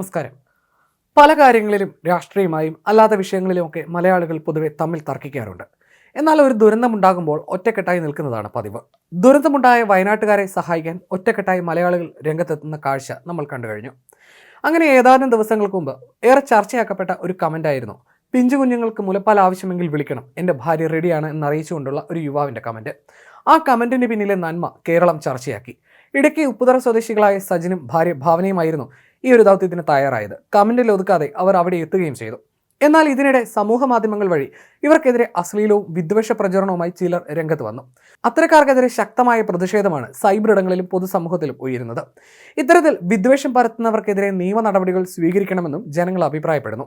നമസ്കാരം. പല കാര്യങ്ങളിലും രാഷ്ട്രീയമായും അല്ലാത്ത വിഷയങ്ങളിലുമൊക്കെ മലയാളികൾ പൊതുവെ തമ്മിൽ തർക്കിക്കാറുണ്ട്. എന്നാൽ ഒരു ദുരന്തമുണ്ടാകുമ്പോൾ ഒറ്റക്കെട്ടായി നിൽക്കുന്നതാണ് പതിവ്. ദുരന്തമുണ്ടായ വയനാട്ടുകാരെ സഹായിക്കാൻ ഒറ്റക്കെട്ടായി മലയാളികൾ രംഗത്തെത്തുന്ന കാഴ്ച നമ്മൾ കണ്ടു കഴിഞ്ഞു. അങ്ങനെ ഏതാനും ദിവസങ്ങൾക്ക് മുമ്പ് ഏറെ ചർച്ചയാക്കപ്പെട്ട ഒരു കമന്റായിരുന്നു പിഞ്ചു കുഞ്ഞുങ്ങൾക്ക് മുലപ്പാൽ ആവശ്യമെങ്കിൽ വിളിക്കണം. എന്റെ ഭാര്യ റെഡിയാണ് എന്നറിയിച്ചുകൊണ്ടുള്ള ഒരു യുവാവിന്റെ കമന്റ് ആ കമന്റിന് പിന്നിലെ നന്മ കേരളം ചർച്ചയാക്കി. ഇടയ്ക്ക് ഉപ്പുതറ സ്വദേശികളായ സജിനും ഭാര്യ ഭാവനയുമായിരുന്നു ഈ ഒരു ദൗത്യത്തിന് തയ്യാറായത്. കമന്റിൽ ഒതുക്കാതെ അവർ അവിടെ എത്തുകയും ചെയ്തു. എന്നാൽ ഇതിനിടെ സമൂഹ മാധ്യമങ്ങൾ വഴി ഇവർക്കെതിരെ അശ്ലീലവും വിദ്വേഷ പ്രചരണവുമായി ചിലർ രംഗത്ത് വന്നു. അത്തരക്കാർക്കെതിരെ ശക്തമായ പ്രതിഷേധമാണ് സൈബർ ഇടങ്ങളിലും പൊതുസമൂഹത്തിലും ഉയരുന്നത്. ഇത്തരത്തിൽ വിദ്വേഷം പരത്തുന്നവർക്കെതിരെ നിയമ നടപടികൾ സ്വീകരിക്കണമെന്നും ജനങ്ങൾ അഭിപ്രായപ്പെടുന്നു.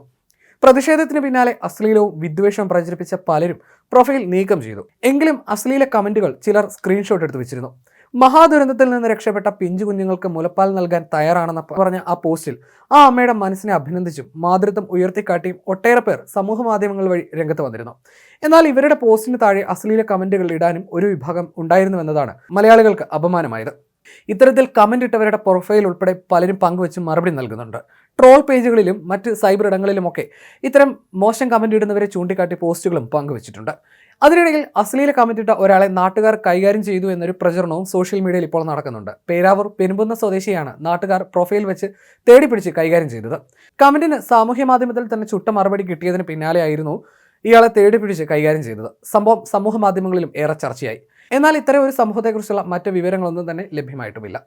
പ്രതിഷേധത്തിന് പിന്നാലെ അശ്ലീലവും വിദ്വേഷവും പ്രചരിപ്പിച്ച പലരും പ്രൊഫൈൽ നീക്കം ചെയ്തു. എങ്കിലും അശ്ലീല കമന്റുകൾ ചിലർ സ്ക്രീൻഷോട്ട് എടുത്തു വെച്ചിരുന്നു. മഹാദുരന്തത്തിൽ നിന്ന് രക്ഷപ്പെട്ട പിഞ്ചു കുഞ്ഞുങ്ങൾക്ക് മുലപ്പാൽ നൽകാൻ തയ്യാറാണെന്ന് പറഞ്ഞ ആ പോസ്റ്റിൽ ആ അമ്മയുടെ മനസ്സിനെ അഭിനന്ദിച്ചും മാതൃത്വം ഉയർത്തിക്കാട്ടിയും ഒട്ടേറെ പേർ സമൂഹ മാധ്യമങ്ങൾ വഴി രംഗത്ത് വന്നിരുന്നു. എന്നാൽ ഇവരുടെ പോസ്റ്റിന് താഴെ അശ്ലീല കമന്റുകൾ ഇടാനും ഒരു വിഭാഗം ഉണ്ടായിരുന്നുവെന്നതാണ് മലയാളികൾക്ക് അപമാനമായത്. ഇത്തരത്തിൽ കമന്റ് ഇട്ടവരുടെ പ്രൊഫൈൽ ഉൾപ്പെടെ പലരും പങ്കുവെച്ച് മറുപടി നൽകുന്നുണ്ട്. ട്രോൾ പേജുകളിലും മറ്റ് സൈബർ ഇടങ്ങളിലുമൊക്കെ ഇത്തരം മോശം കമന്റ് ഇടുന്നവരെ ചൂണ്ടിക്കാട്ടി പോസ്റ്റുകളും പങ്കുവച്ചിട്ടുണ്ട്. അതിനിടയിൽ അശ്ലീല കമന്റ് ഇട്ട ഒരാളെ നാട്ടുകാർ കൈകാര്യം ചെയ്തു എന്നൊരു പ്രചരണവും സോഷ്യൽ മീഡിയയിൽ ഇപ്പോൾ നടക്കുന്നുണ്ട്. പേരാവൂർ പെരുമ്പുന്ന സ്വദേശിയാണ് നാട്ടുകാർ പ്രൊഫൈൽ വെച്ച് തേടി പിടിച്ച് കൈകാര്യം ചെയ്തത്. കമന്റിന് സാമൂഹ്യ മാധ്യമത്തിൽ തന്നെ ചുട്ട മറുപടി കിട്ടിയതിന് പിന്നാലെയായിരുന്നു ഇയാളെ തേടി പിടിച്ച് കൈകാര്യം ചെയ്തത്. സംഭവം സമൂഹ മാധ്യമങ്ങളിലും ഏറെ ചർച്ചയായി. എന്നാൽ ഇത്തരം ഒരു സംഭവത്തെക്കുറിച്ചുള്ള മറ്റ് വിവരങ്ങളൊന്നും തന്നെ ലഭ്യമായിട്ടുമില്ല